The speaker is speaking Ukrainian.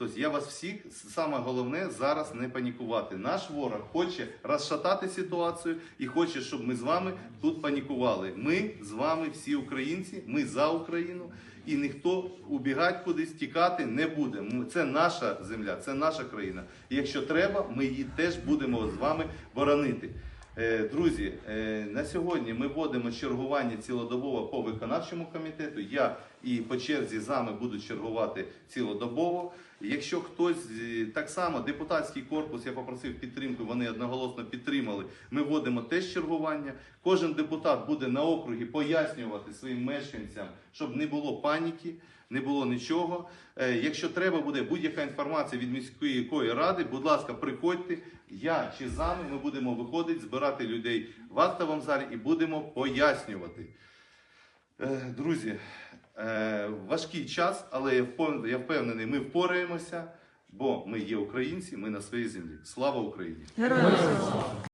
Тобто я вас всіх, саме головне зараз не панікувати. Наш ворог хоче розшатати ситуацію і хоче, щоб ми з вами тут панікували. Ми з вами всі українці, ми за Україну, і ніхто убігати кудись, тікати не буде. Це наша земля, це наша країна. І якщо треба, ми її теж будемо з вами боронити. Е, Друзі, е, на сьогодні ми вводимо чергування цілодобово по виконавчому комітету. Я і по черзі з вами буду чергувати цілодобово. Якщо хтось е, так само депутатський корпус, я попросив підтримку, вони одноголосно підтримали. Ми вводимо теж чергування. Кожен депутат буде на округі пояснювати своїм мешканцям, щоб не було паніки, не було нічого. Е, Якщо треба буде будь-яка інформація від міської ради, будь ласка, приходьте. Я чи зами ми будемо виходити, збирати людей в актовому залі і будемо пояснювати. Е, Друзі, е, важкий час, але я впев- я впевнений, ми впораємося, бо ми є українці, ми на своїй землі. Слава Україні! Героям!